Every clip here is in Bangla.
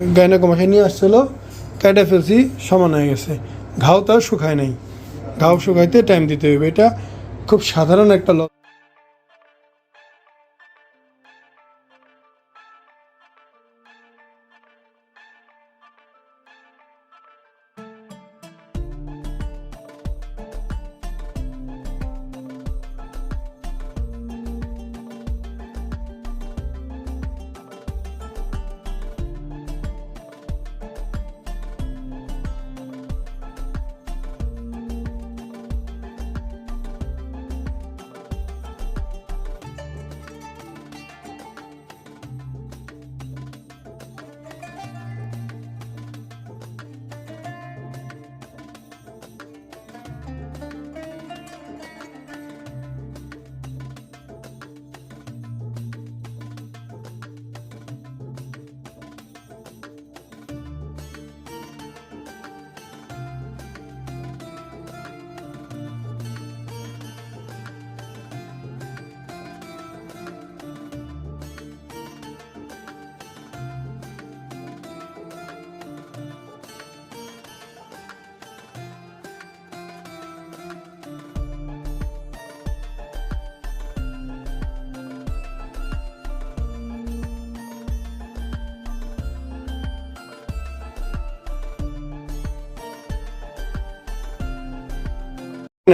গাইনাকমাসে নিয়ে আসছিল, কেটে ফেলছি, সমান হয়ে গেছে। ঘাও তাও শুকায় নাই। ঘাও শুকাইতে টাইম দিতে হবে এটা খুব সাধারণ একটা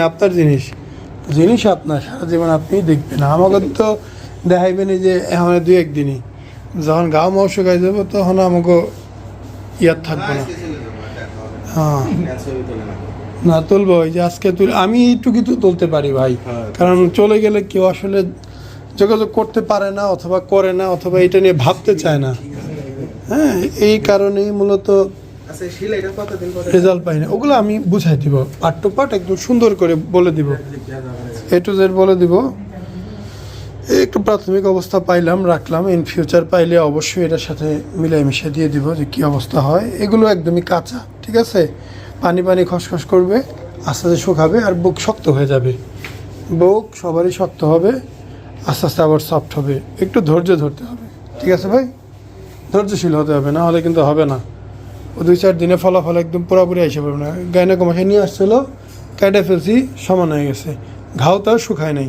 আপনার জিনিস জিনিস আপনার সারা জীবন আপনি দেখবেন। আমাকে তো দেখাইবেন যে এখন দু একদিনই। যখন গাও মাও শুকাই যাব তখন আমাকে ইয়ার থাকবে না। হ্যাঁ। না তুলবো ওই যে আজকে তুল আমি এইটুকুই তো তুলতে পারি ভাই। কারণ চলে গেলে কেউ আসলে যোগাযোগ করতে পারে না অথবা করে না অথবা এটা নিয়ে ভাবতে চায় না। হ্যাঁ এই কারণেই মূলত আচ্ছা রেজাল্ট পাই না ওগুলো আমি বুঝাই দিব। পার্ট টু পার্ট একদম সুন্দর করে বলে দিব। এ টু জেড বলে দিব। একটু প্রাথমিক অবস্থা পাইলাম, রাখলাম। ইন ফিউচার পাইলে অবশ্যই এটার সাথে মিলাই মিশিয়ে দিয়ে দিব যে কী অবস্থা হয়। এগুলো একদমই কাঁচা, ঠিক আছে? পানি পানি খসখস করবে, আস্তে আস্তে শুকাবে আর বুক শক্ত হয়ে যাবে। বুক সবারই শক্ত হবে, আস্তে আস্তে আবার সফট হবে। একটু ধৈর্য ধরতে হবে, ঠিক আছে ভাই? ধৈর্যশীল হতে হবে, না হলে কিন্তু হবে না। দুই চার দিনে ফলাফল একদম পুরোপুরি এসে পড়বে না। গাইনাকমাসে নিয়ে আসছিল কেটে ফেলছি সমান হয়ে গেছে। ঘাও তাও শুকায় নাই।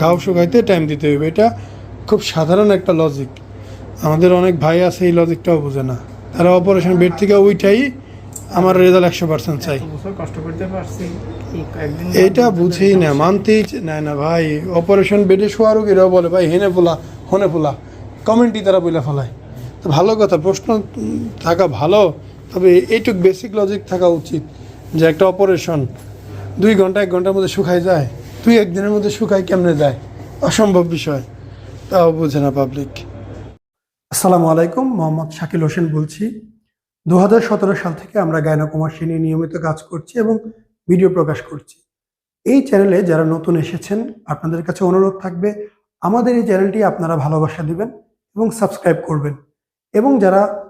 ঘাও শুকাইতে টাইম দিতে হবে এটা খুব সাধারণ একটা লজিক আমাদের অনেক ভাই আছে এই লজিকটাও বোঝে না। তারা অপারেশন বেড থেকে উইটাই আমার রেজাল্ট একশো পার্সেন্ট চাই। এইটা বুঝেই না মানতেই না না ভাই। অপারেশন বেডে শোয়া রোগীরাও বলে ভাই হেনে ফোলা হনে ফোলা। কমেন্টই তারা বলে ফেলায়। তো ভালো কথা প্রশ্ন থাকা ভালো। তবে এইটুক বেসিক লজিক থাকা উচিত যে একটা অপারেশন দুই ঘণ্টা, এক ঘণ্টার মধ্যে শুকায় যায়, দুই একদিনের মধ্যে শুকায় কেমনে যায়? অসম্ভব বিষয়। তাও বোঝে না পাবলিক আসসালামু আলাইকুম, মোহাম্মদ শাকিল হোসেন বলছি। দু হাজার সতেরো সাল থেকে আমরা গায়নাকুমাসী নিয়ে নিয়মিত কাজ করছি এবং ভিডিও প্রকাশ করছি। এই চ্যানেলে যারা নতুন এসেছেন, আপনাদের কাছে অনুরোধ থাকবে, আমাদের এই চ্যানেলটি আপনারা ভালোবাসা দিবেন এবং সাবস্ক্রাইব করবেন। এবং যারা